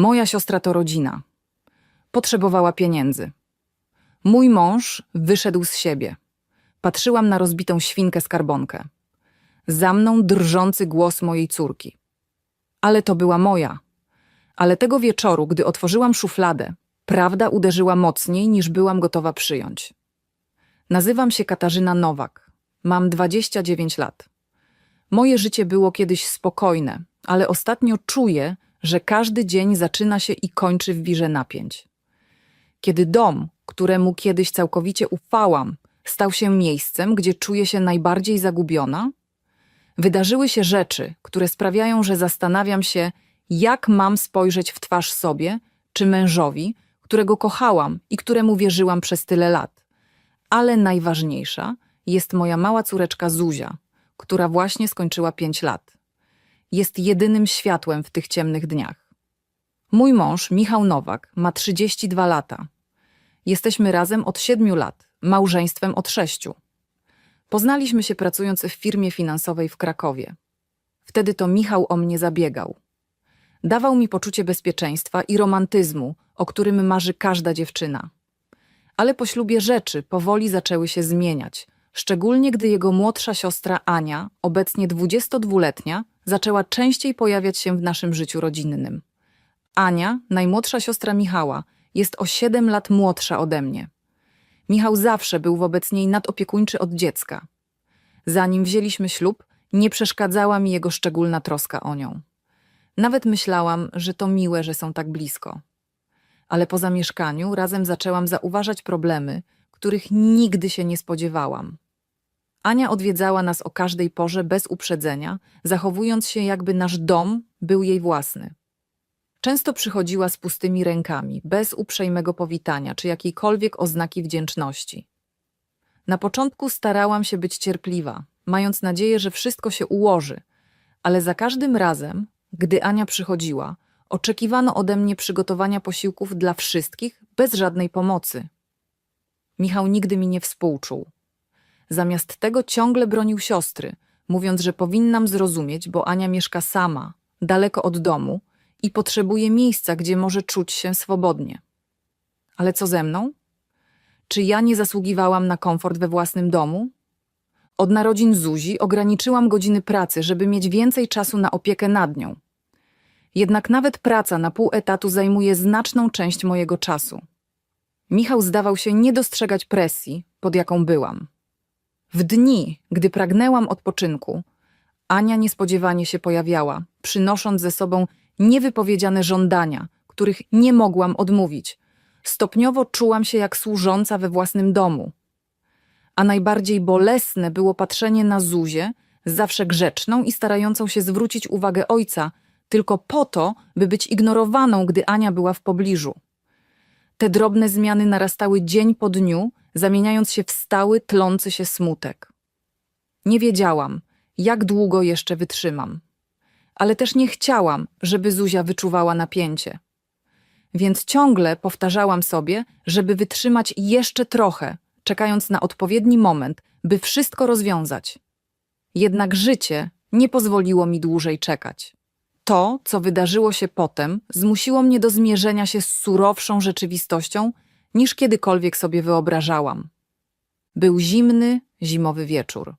Moja siostra to rodzina. Potrzebowała pieniędzy. Mój mąż wyszedł z siebie. Patrzyłam na rozbitą świnkę skarbonkę. Za mną drżący głos mojej córki. Ale to była moja. Ale tego wieczoru, gdy otworzyłam szufladę, prawda uderzyła mocniej niż byłam gotowa przyjąć. Nazywam się Katarzyna Nowak. Mam 29 lat. Moje życie było kiedyś spokojne, ale ostatnio czuję, że każdy dzień zaczyna się i kończy w wirze napięć. Kiedy dom, któremu kiedyś całkowicie ufałam, stał się miejscem, gdzie czuję się najbardziej zagubiona, wydarzyły się rzeczy, które sprawiają, że zastanawiam się, jak mam spojrzeć w twarz sobie czy mężowi, którego kochałam i któremu wierzyłam przez tyle lat. Ale najważniejsza jest moja mała córeczka Zuzia, która właśnie skończyła pięć lat. Jest jedynym światłem w tych ciemnych dniach. Mój mąż, Michał Nowak, ma 32 lata. Jesteśmy razem od siedmiu lat, małżeństwem od sześciu. Poznaliśmy się pracując w firmie finansowej w Krakowie. Wtedy to Michał o mnie zabiegał. Dawał mi poczucie bezpieczeństwa i romantyzmu, o którym marzy każda dziewczyna. Ale po ślubie rzeczy powoli zaczęły się zmieniać, szczególnie gdy jego młodsza siostra Ania, obecnie 22-letnia, zaczęła częściej pojawiać się w naszym życiu rodzinnym. Ania, najmłodsza siostra Michała, jest o 7 lat młodsza ode mnie. Michał zawsze był wobec niej nadopiekuńczy od dziecka. Zanim wzięliśmy ślub, nie przeszkadzała mi jego szczególna troska o nią. Nawet myślałam, że to miłe, że są tak blisko. Ale po zamieszkaniu razem zaczęłam zauważać problemy, których nigdy się nie spodziewałam. Ania odwiedzała nas o każdej porze bez uprzedzenia, zachowując się, jakby nasz dom był jej własny. Często przychodziła z pustymi rękami, bez uprzejmego powitania czy jakiejkolwiek oznaki wdzięczności. Na początku starałam się być cierpliwa, mając nadzieję, że wszystko się ułoży, ale za każdym razem, gdy Ania przychodziła, oczekiwano ode mnie przygotowania posiłków dla wszystkich bez żadnej pomocy. Michał nigdy mi nie współczuł. Zamiast tego ciągle bronił siostry, mówiąc, że powinnam zrozumieć, bo Ania mieszka sama, daleko od domu i potrzebuje miejsca, gdzie może czuć się swobodnie. Ale co ze mną? Czy ja nie zasługiwałam na komfort we własnym domu? Od narodzin Zuzi ograniczyłam godziny pracy, żeby mieć więcej czasu na opiekę nad nią. Jednak nawet praca na pół etatu zajmuje znaczną część mojego czasu. Michał zdawał się nie dostrzegać presji, pod jaką byłam. W dni, gdy pragnęłam odpoczynku, Ania niespodziewanie się pojawiała, przynosząc ze sobą niewypowiedziane żądania, których nie mogłam odmówić. Stopniowo czułam się jak służąca we własnym domu. A najbardziej bolesne było patrzenie na Zuzię, zawsze grzeczną i starającą się zwrócić uwagę ojca, tylko po to, by być ignorowaną, gdy Ania była w pobliżu. Te drobne zmiany narastały dzień po dniu, zamieniając się w stały, tlący się smutek. Nie wiedziałam, jak długo jeszcze wytrzymam. Ale też nie chciałam, żeby Zuzia wyczuwała napięcie. Więc ciągle powtarzałam sobie, żeby wytrzymać jeszcze trochę, czekając na odpowiedni moment, by wszystko rozwiązać. Jednak życie nie pozwoliło mi dłużej czekać. To, co wydarzyło się potem, zmusiło mnie do zmierzenia się z surowszą rzeczywistością, niż kiedykolwiek sobie wyobrażałam. Był zimny, zimowy wieczór.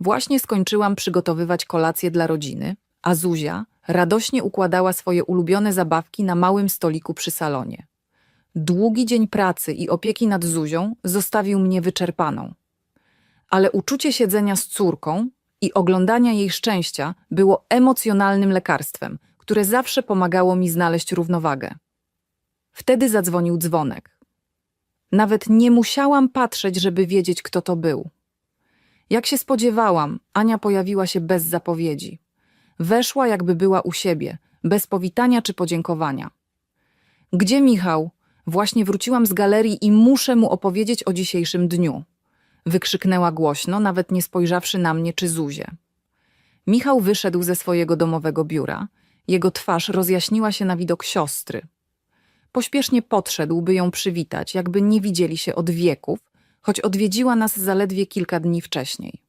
Właśnie skończyłam przygotowywać kolację dla rodziny, a Zuzia radośnie układała swoje ulubione zabawki na małym stoliku przy salonie. Długi dzień pracy i opieki nad Zuzią zostawił mnie wyczerpaną. Ale uczucie siedzenia z córką i oglądania jej szczęścia było emocjonalnym lekarstwem, które zawsze pomagało mi znaleźć równowagę. Wtedy zadzwonił dzwonek. Nawet nie musiałam patrzeć, żeby wiedzieć, kto to był. Jak się spodziewałam, Ania pojawiła się bez zapowiedzi. Weszła, jakby była u siebie, bez powitania czy podziękowania. Gdzie Michał? Właśnie wróciłam z galerii i muszę mu opowiedzieć o dzisiejszym dniu. Wykrzyknęła głośno, nawet nie spojrzawszy na mnie czy Zuzię. Michał wyszedł ze swojego domowego biura. Jego twarz rozjaśniła się na widok siostry. Pośpiesznie podszedł, by ją przywitać, jakby nie widzieli się od wieków, choć odwiedziła nas zaledwie kilka dni wcześniej.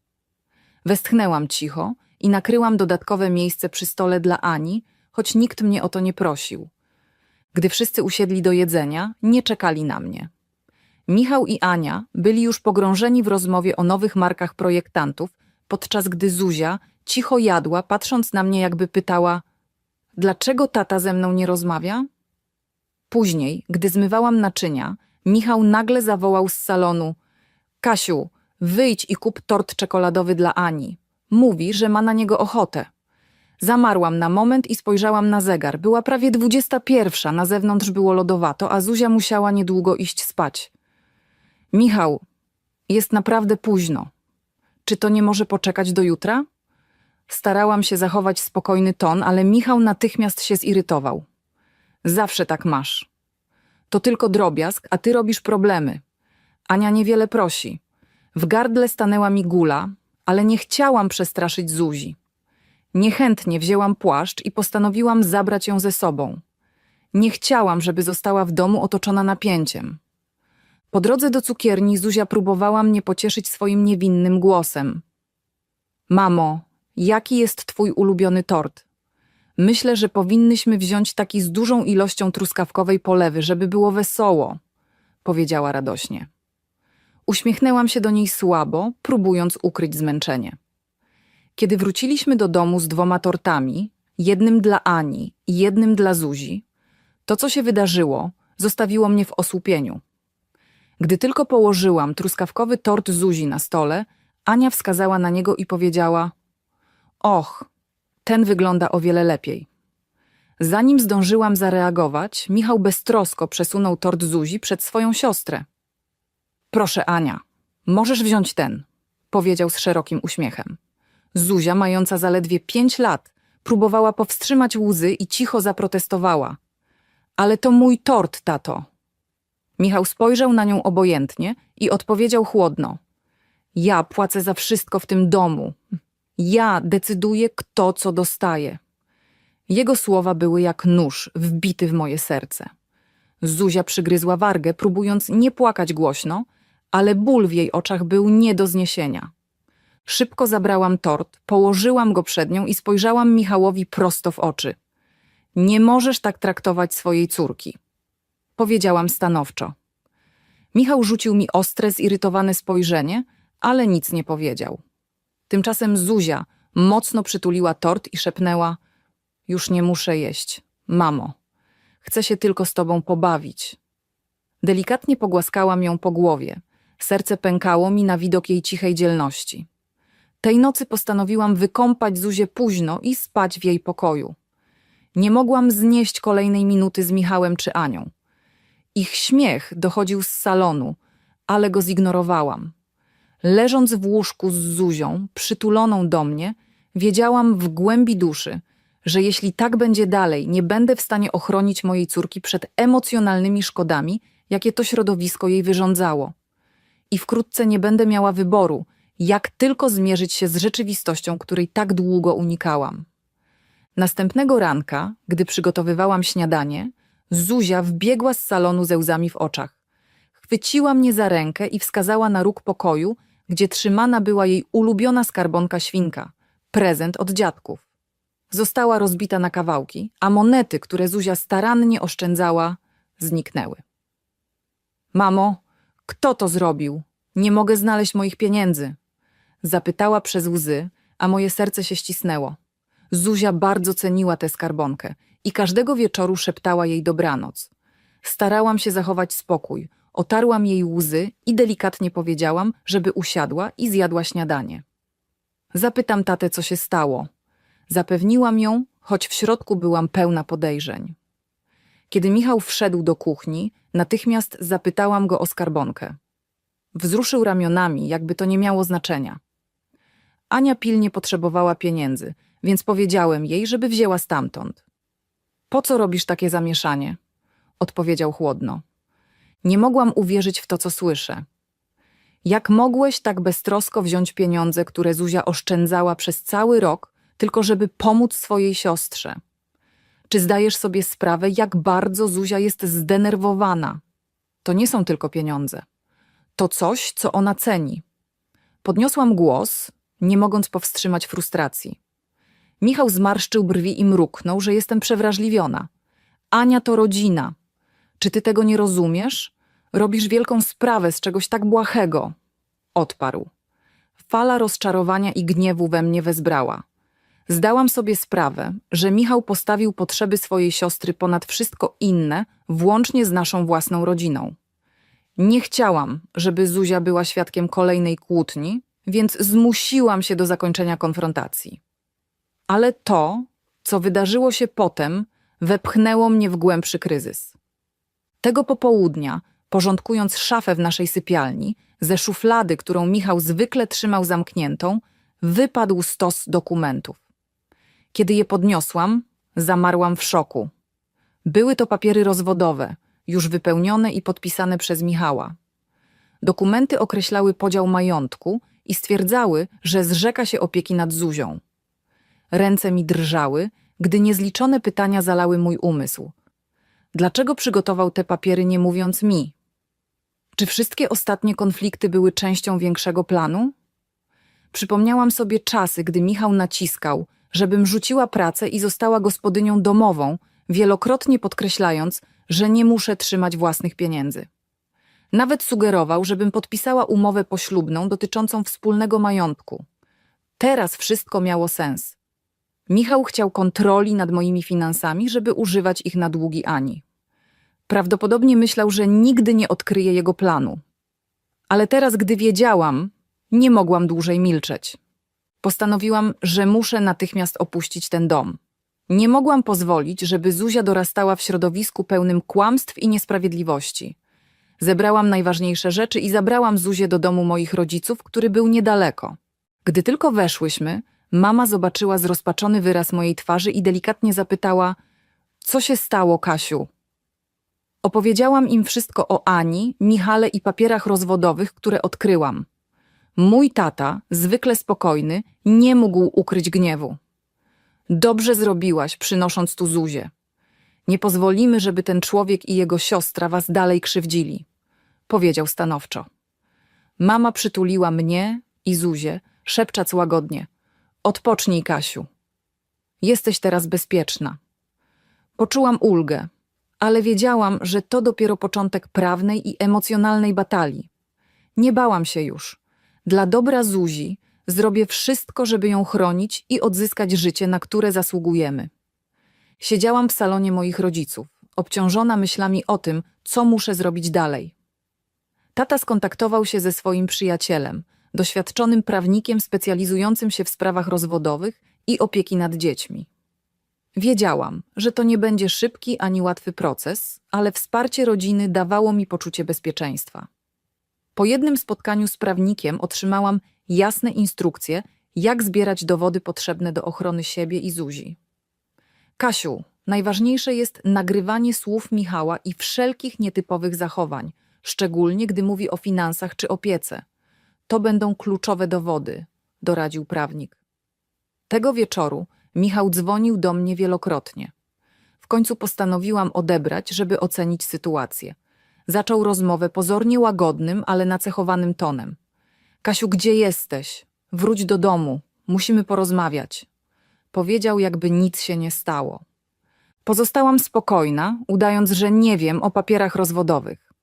Westchnęłam cicho i nakryłam dodatkowe miejsce przy stole dla Ani, choć nikt mnie o to nie prosił. Gdy wszyscy usiedli do jedzenia, nie czekali na mnie. Michał i Ania byli już pogrążeni w rozmowie o nowych markach projektantów, podczas gdy Zuzia cicho jadła, patrząc na mnie, jakby pytała: Dlaczego tata ze mną nie rozmawia? Później, gdy zmywałam naczynia, Michał nagle zawołał z salonu: Kasiu, wyjdź i kup tort czekoladowy dla Ani. Mówi, że ma na niego ochotę. Zamarłam na moment i spojrzałam na zegar. Była prawie dwudziesta pierwsza, na zewnątrz było lodowato, a Zuzia musiała niedługo iść spać. Michał, jest naprawdę późno. Czy to nie może poczekać do jutra? Starałam się zachować spokojny ton, ale Michał natychmiast się zirytował. Zawsze tak masz. To tylko drobiazg, a ty robisz problemy. Ania niewiele prosi. W gardle stanęła mi gula, ale nie chciałam przestraszyć Zuzi. Niechętnie wzięłam płaszcz i postanowiłam zabrać ją ze sobą. Nie chciałam, żeby została w domu otoczona napięciem. Po drodze do cukierni Zuzia próbowała mnie pocieszyć swoim niewinnym głosem. Mamo, jaki jest twój ulubiony tort? Myślę, że powinnyśmy wziąć taki z dużą ilością truskawkowej polewy, żeby było wesoło, powiedziała radośnie. Uśmiechnęłam się do niej słabo, próbując ukryć zmęczenie. Kiedy wróciliśmy do domu z dwoma tortami, jednym dla Ani i jednym dla Zuzi, to, co się wydarzyło, zostawiło mnie w osłupieniu. Gdy tylko położyłam truskawkowy tort Zuzi na stole, Ania wskazała na niego i powiedziała: Och, ten wygląda o wiele lepiej. Zanim zdążyłam zareagować, Michał beztrosko przesunął tort Zuzi przed swoją siostrę. Proszę, Ania, możesz wziąć ten, powiedział z szerokim uśmiechem. Zuzia, mająca zaledwie pięć lat, próbowała powstrzymać łzy i cicho zaprotestowała. Ale to mój tort, tato. Michał spojrzał na nią obojętnie i odpowiedział chłodno. Ja płacę za wszystko w tym domu. Ja decyduję, kto co dostaje. Jego słowa były jak nóż wbity w moje serce. Zuzia przygryzła wargę, próbując nie płakać głośno, ale ból w jej oczach był nie do zniesienia. Szybko zabrałam tort, położyłam go przed nią i spojrzałam Michałowi prosto w oczy. Nie możesz tak traktować swojej córki. Powiedziałam stanowczo. Michał rzucił mi ostre, zirytowane spojrzenie, ale nic nie powiedział. Tymczasem Zuzia mocno przytuliła tort i szepnęła: Już nie muszę jeść, mamo. Chcę się tylko z tobą pobawić. Delikatnie pogłaskałam ją po głowie. Serce pękało mi na widok jej cichej dzielności. Tej nocy postanowiłam wykąpać Zuzię późno i spać w jej pokoju. Nie mogłam znieść kolejnej minuty z Michałem czy Anią. Ich śmiech dochodził z salonu, ale go zignorowałam. Leżąc w łóżku z Zuzią, przytuloną do mnie, wiedziałam w głębi duszy, że jeśli tak będzie dalej, nie będę w stanie ochronić mojej córki przed emocjonalnymi szkodami, jakie to środowisko jej wyrządzało. I wkrótce nie będę miała wyboru, jak tylko zmierzyć się z rzeczywistością, której tak długo unikałam. Następnego ranka, gdy przygotowywałam śniadanie, Zuzia wbiegła z salonu ze łzami w oczach. Chwyciła mnie za rękę i wskazała na róg pokoju, gdzie trzymana była jej ulubiona skarbonka świnka, prezent od dziadków. Została rozbita na kawałki, a monety, które Zuzia starannie oszczędzała, zniknęły. Mamo, kto to zrobił? Nie mogę znaleźć moich pieniędzy. Zapytała przez łzy, a moje serce się ścisnęło. Zuzia bardzo ceniła tę skarbonkę i każdego wieczoru szeptała jej dobranoc. Starałam się zachować spokój, otarłam jej łzy i delikatnie powiedziałam, żeby usiadła i zjadła śniadanie. Zapytam tatę, co się stało. Zapewniłam ją, choć w środku byłam pełna podejrzeń. Kiedy Michał wszedł do kuchni, natychmiast zapytałam go o skarbonkę. Wzruszył ramionami, jakby to nie miało znaczenia. Ania pilnie potrzebowała pieniędzy, więc powiedziałem jej, żeby wzięła stamtąd. Po co robisz takie zamieszanie? Odpowiedział chłodno. Nie mogłam uwierzyć w to, co słyszę. Jak mogłeś tak beztrosko wziąć pieniądze, które Zuzia oszczędzała przez cały rok, tylko żeby pomóc swojej siostrze? Czy zdajesz sobie sprawę, jak bardzo Zuzia jest zdenerwowana? To nie są tylko pieniądze. To coś, co ona ceni. Podniosłam głos, nie mogąc powstrzymać frustracji. Michał zmarszczył brwi i mruknął, że jestem przewrażliwiona. Ania to rodzina. Czy ty tego nie rozumiesz? Robisz wielką sprawę z czegoś tak błahego. Odparł. Fala rozczarowania i gniewu we mnie wezbrała. Zdałam sobie sprawę, że Michał postawił potrzeby swojej siostry ponad wszystko inne, włącznie z naszą własną rodziną. Nie chciałam, żeby Zuzia była świadkiem kolejnej kłótni, więc zmusiłam się do zakończenia konfrontacji. Ale to, co wydarzyło się potem, wepchnęło mnie w głębszy kryzys. Tego popołudnia, porządkując szafę w naszej sypialni, ze szuflady, którą Michał zwykle trzymał zamkniętą, wypadł stos dokumentów. Kiedy je podniosłam, zamarłam w szoku. Były to papiery rozwodowe, już wypełnione i podpisane przez Michała. Dokumenty określały podział majątku i stwierdzały, że zrzeka się opieki nad Zuzią. Ręce mi drżały, gdy niezliczone pytania zalały mój umysł. Dlaczego przygotował te papiery, nie mówiąc mi? Czy wszystkie ostatnie konflikty były częścią większego planu? Przypomniałam sobie czasy, gdy Michał naciskał, żebym rzuciła pracę i została gospodynią domową, wielokrotnie podkreślając, że nie muszę trzymać własnych pieniędzy. Nawet sugerował, żebym podpisała umowę poślubną dotyczącą wspólnego majątku. Teraz wszystko miało sens. Michał chciał kontroli nad moimi finansami, żeby używać ich na długi Ani. Prawdopodobnie myślał, że nigdy nie odkryje jego planu. Ale teraz, gdy wiedziałam, nie mogłam dłużej milczeć. Postanowiłam, że muszę natychmiast opuścić ten dom. Nie mogłam pozwolić, żeby Zuzia dorastała w środowisku pełnym kłamstw i niesprawiedliwości. Zebrałam najważniejsze rzeczy i zabrałam Zuzię do domu moich rodziców, który był niedaleko. Gdy tylko weszłyśmy, mama zobaczyła zrozpaczony wyraz mojej twarzy i delikatnie zapytała: Co się stało, Kasiu? Opowiedziałam im wszystko o Ani, Michale i papierach rozwodowych, które odkryłam. Mój tata, zwykle spokojny, nie mógł ukryć gniewu. Dobrze zrobiłaś, przynosząc tu Zuzię. Nie pozwolimy, żeby ten człowiek i jego siostra was dalej krzywdzili, powiedział stanowczo. Mama przytuliła mnie i Zuzię, szepcząc łagodnie. Odpocznij, Kasiu. Jesteś teraz bezpieczna. Poczułam ulgę, ale wiedziałam, że to dopiero początek prawnej i emocjonalnej batalii. Nie bałam się już. Dla dobra Zuzi zrobię wszystko, żeby ją chronić i odzyskać życie, na które zasługujemy. Siedziałam w salonie moich rodziców, obciążona myślami o tym, co muszę zrobić dalej. Tata skontaktował się ze swoim przyjacielem, doświadczonym prawnikiem specjalizującym się w sprawach rozwodowych i opieki nad dziećmi. Wiedziałam, że to nie będzie szybki ani łatwy proces, ale wsparcie rodziny dawało mi poczucie bezpieczeństwa. Po jednym spotkaniu z prawnikiem otrzymałam jasne instrukcje, jak zbierać dowody potrzebne do ochrony siebie i Zuzi. Kasiu, najważniejsze jest nagrywanie słów Michała i wszelkich nietypowych zachowań, szczególnie gdy mówi o finansach czy opiece. To będą kluczowe dowody, doradził prawnik. Tego wieczoru Michał dzwonił do mnie wielokrotnie. W końcu postanowiłam odebrać, żeby ocenić sytuację. Zaczął rozmowę pozornie łagodnym, ale nacechowanym tonem. Kasiu, gdzie jesteś? Wróć do domu. Musimy porozmawiać. Powiedział, jakby nic się nie stało. Pozostałam spokojna, udając, że nie wiem o papierach rozwodowych.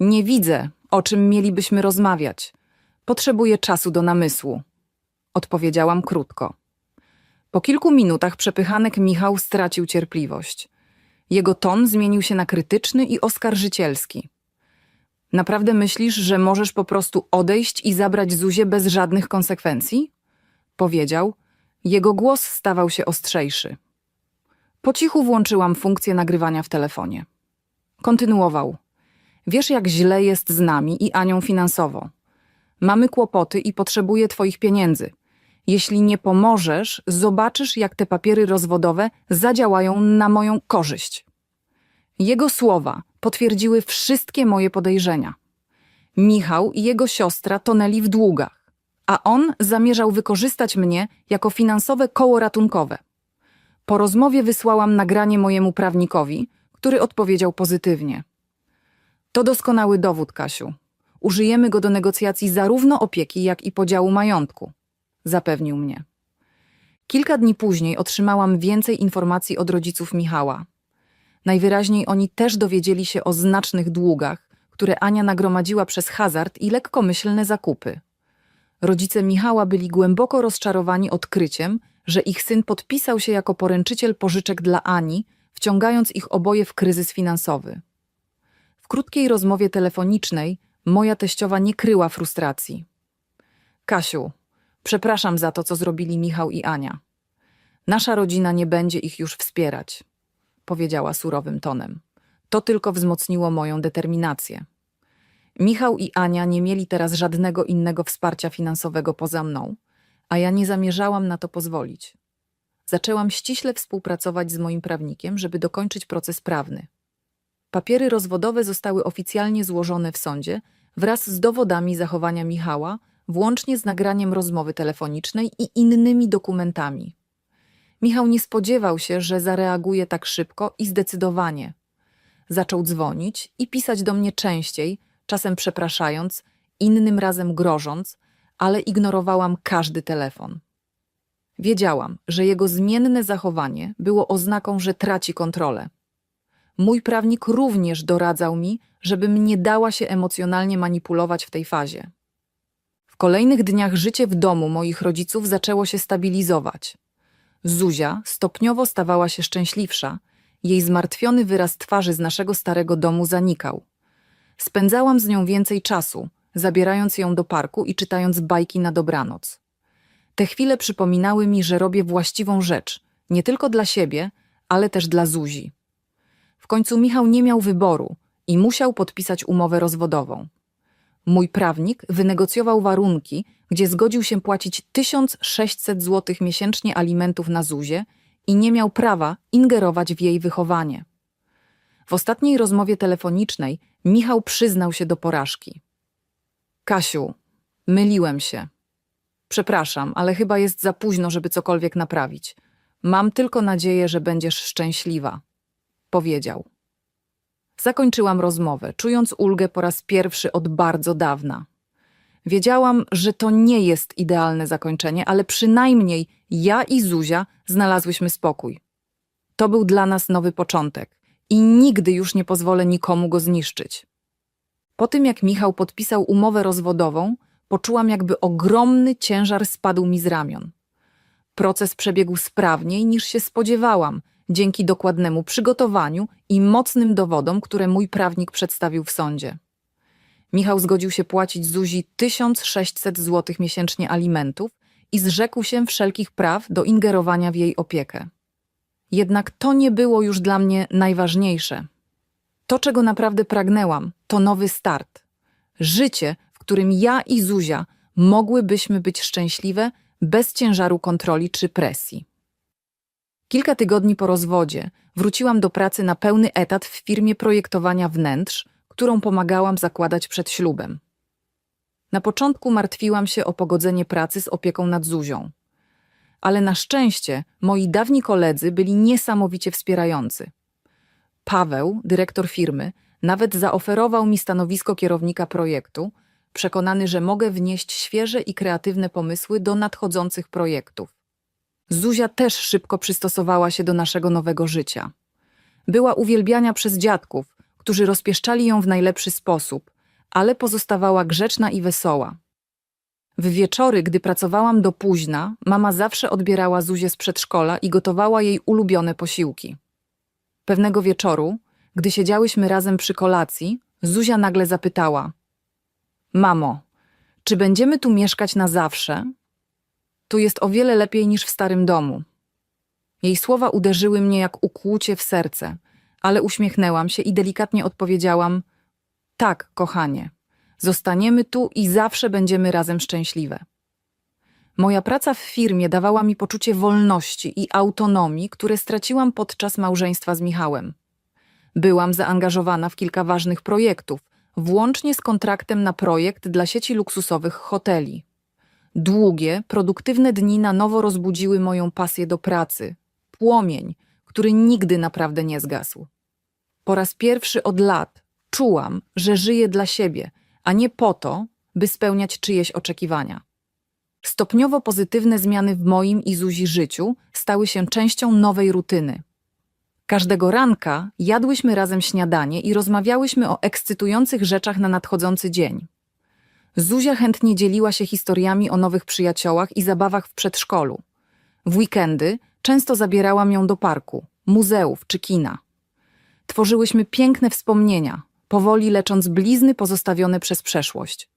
Nie widzę, o czym mielibyśmy rozmawiać. Potrzebuję czasu do namysłu. Odpowiedziałam krótko. Po kilku minutach przepychanek Michał stracił cierpliwość. Jego ton zmienił się na krytyczny i oskarżycielski. Naprawdę myślisz, że możesz po prostu odejść i zabrać Zuzię bez żadnych konsekwencji? Powiedział. Jego głos stawał się ostrzejszy. Po cichu włączyłam funkcję nagrywania w telefonie. Kontynuował. Wiesz, jak źle jest z nami i Anią finansowo. Mamy kłopoty i potrzebuję twoich pieniędzy. Jeśli nie pomożesz, zobaczysz, jak te papiery rozwodowe zadziałają na moją korzyść. Jego słowa potwierdziły wszystkie moje podejrzenia. Michał i jego siostra tonęli w długach, a on zamierzał wykorzystać mnie jako finansowe koło ratunkowe. Po rozmowie wysłałam nagranie mojemu prawnikowi, który odpowiedział pozytywnie. To doskonały dowód, Kasiu. Użyjemy go do negocjacji zarówno opieki, jak i podziału majątku, zapewnił mnie. Kilka dni później otrzymałam więcej informacji od rodziców Michała. Najwyraźniej oni też dowiedzieli się o znacznych długach, które Ania nagromadziła przez hazard i lekkomyślne zakupy. Rodzice Michała byli głęboko rozczarowani odkryciem, że ich syn podpisał się jako poręczyciel pożyczek dla Ani, wciągając ich oboje w kryzys finansowy. W krótkiej rozmowie telefonicznej moja teściowa nie kryła frustracji. Kasiu, przepraszam za to, co zrobili Michał i Ania. Nasza rodzina nie będzie ich już wspierać, powiedziała surowym tonem. To tylko wzmocniło moją determinację. Michał i Ania nie mieli teraz żadnego innego wsparcia finansowego poza mną, a ja nie zamierzałam na to pozwolić. Zaczęłam ściśle współpracować z moim prawnikiem, żeby dokończyć proces prawny. Papiery rozwodowe zostały oficjalnie złożone w sądzie wraz z dowodami zachowania Michała, włącznie z nagraniem rozmowy telefonicznej i innymi dokumentami. Michał nie spodziewał się, że zareaguje tak szybko i zdecydowanie. Zaczął dzwonić i pisać do mnie częściej, czasem przepraszając, innym razem grożąc, ale ignorowałam każdy telefon. Wiedziałam, że jego zmienne zachowanie było oznaką, że traci kontrolę. Mój prawnik również doradzał mi, żebym nie dała się emocjonalnie manipulować w tej fazie. W kolejnych dniach życie w domu moich rodziców zaczęło się stabilizować. Zuzia stopniowo stawała się szczęśliwsza, jej zmartwiony wyraz twarzy z naszego starego domu zanikał. Spędzałam z nią więcej czasu, zabierając ją do parku i czytając bajki na dobranoc. Te chwile przypominały mi, że robię właściwą rzecz, nie tylko dla siebie, ale też dla Zuzi. Końcu Michał nie miał wyboru i musiał podpisać umowę rozwodową. Mój prawnik wynegocjował warunki, gdzie zgodził się płacić 1600 zł miesięcznie alimentów na Zuzie i nie miał prawa ingerować w jej wychowanie. W ostatniej rozmowie telefonicznej Michał przyznał się do porażki. Kasiu, myliłem się. Przepraszam, ale chyba jest za późno, żeby cokolwiek naprawić. Mam tylko nadzieję, że będziesz szczęśliwa, powiedział. Zakończyłam rozmowę, czując ulgę po raz pierwszy od bardzo dawna. Wiedziałam, że to nie jest idealne zakończenie, ale przynajmniej ja i Zuzia znalazłyśmy spokój. To był dla nas nowy początek i nigdy już nie pozwolę nikomu go zniszczyć. Po tym, jak Michał podpisał umowę rozwodową, poczułam, jakby ogromny ciężar spadł mi z ramion. Proces przebiegł sprawniej niż się spodziewałam, dzięki dokładnemu przygotowaniu i mocnym dowodom, które mój prawnik przedstawił w sądzie. Michał zgodził się płacić Zuzi 1600 zł miesięcznie alimentów i zrzekł się wszelkich praw do ingerowania w jej opiekę. Jednak to nie było już dla mnie najważniejsze. To, czego naprawdę pragnęłam, to nowy start. Życie, w którym ja i Zuzia mogłybyśmy być szczęśliwe bez ciężaru kontroli czy presji. Kilka tygodni po rozwodzie wróciłam do pracy na pełny etat w firmie projektowania wnętrz, którą pomagałam zakładać przed ślubem. Na początku martwiłam się o pogodzenie pracy z opieką nad Zuzią. Ale na szczęście moi dawni koledzy byli niesamowicie wspierający. Paweł, dyrektor firmy, nawet zaoferował mi stanowisko kierownika projektu, przekonany, że mogę wnieść świeże i kreatywne pomysły do nadchodzących projektów. Zuzia też szybko przystosowała się do naszego nowego życia. Była uwielbiania przez dziadków, którzy rozpieszczali ją w najlepszy sposób, ale pozostawała grzeczna i wesoła. W wieczory, gdy pracowałam do późna, mama zawsze odbierała Zuzię z przedszkola i gotowała jej ulubione posiłki. Pewnego wieczoru, gdy siedziałyśmy razem przy kolacji, Zuzia nagle zapytała: Mamo, czy będziemy tu mieszkać na zawsze? Tu jest o wiele lepiej niż w starym domu. Jej słowa uderzyły mnie jak ukłucie w serce, ale uśmiechnęłam się i delikatnie odpowiedziałam: Tak, kochanie, zostaniemy tu i zawsze będziemy razem szczęśliwe. Moja praca w firmie dawała mi poczucie wolności i autonomii, które straciłam podczas małżeństwa z Michałem. Byłam zaangażowana w kilka ważnych projektów, włącznie z kontraktem na projekt dla sieci luksusowych hoteli. Długie, produktywne dni na nowo rozbudziły moją pasję do pracy, płomień, który nigdy naprawdę nie zgasł. Po raz pierwszy od lat czułam, że żyję dla siebie, a nie po to, by spełniać czyjeś oczekiwania. Stopniowo pozytywne zmiany w moim i Zuzi życiu stały się częścią nowej rutyny. Każdego ranka jadłyśmy razem śniadanie i rozmawiałyśmy o ekscytujących rzeczach na nadchodzący dzień. Zuzia chętnie dzieliła się historiami o nowych przyjaciołach i zabawach w przedszkolu. W weekendy często zabierałam ją do parku, muzeów czy kina. Tworzyłyśmy piękne wspomnienia, powoli lecząc blizny pozostawione przez przeszłość.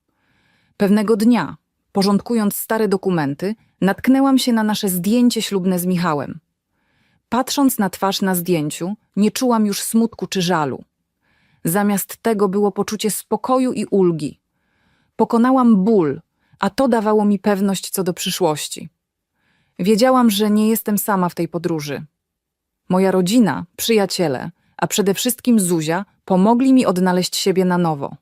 Pewnego dnia, porządkując stare dokumenty, natknęłam się na nasze zdjęcie ślubne z Michałem. Patrząc na twarz na zdjęciu, nie czułam już smutku czy żalu. Zamiast tego było poczucie spokoju i ulgi. Pokonałam ból, a to dawało mi pewność co do przyszłości. Wiedziałam, że nie jestem sama w tej podróży. Moja rodzina, przyjaciele, a przede wszystkim Zuzia pomogli mi odnaleźć siebie na nowo.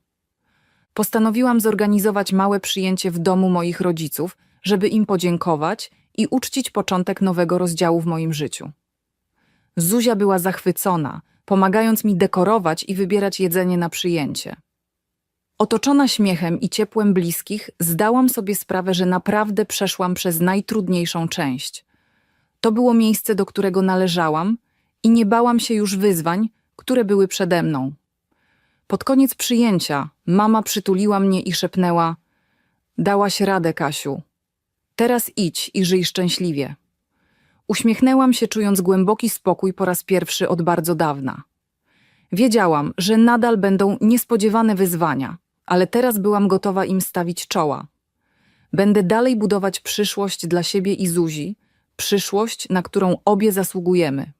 Postanowiłam zorganizować małe przyjęcie w domu moich rodziców, żeby im podziękować i uczcić początek nowego rozdziału w moim życiu. Zuzia była zachwycona, pomagając mi dekorować i wybierać jedzenie na przyjęcie. Otoczona śmiechem i ciepłem bliskich, zdałam sobie sprawę, że naprawdę przeszłam przez najtrudniejszą część. To było miejsce, do którego należałam i nie bałam się już wyzwań, które były przede mną. Pod koniec przyjęcia mama przytuliła mnie i szepnęła: Dałaś radę, Kasiu. Teraz idź i żyj szczęśliwie. Uśmiechnęłam się, czując głęboki spokój po raz pierwszy od bardzo dawna. Wiedziałam, że nadal będą niespodziewane wyzwania, ale teraz byłam gotowa im stawić czoła. Będę dalej budować przyszłość dla siebie i Zuzi, przyszłość, na którą obie zasługujemy.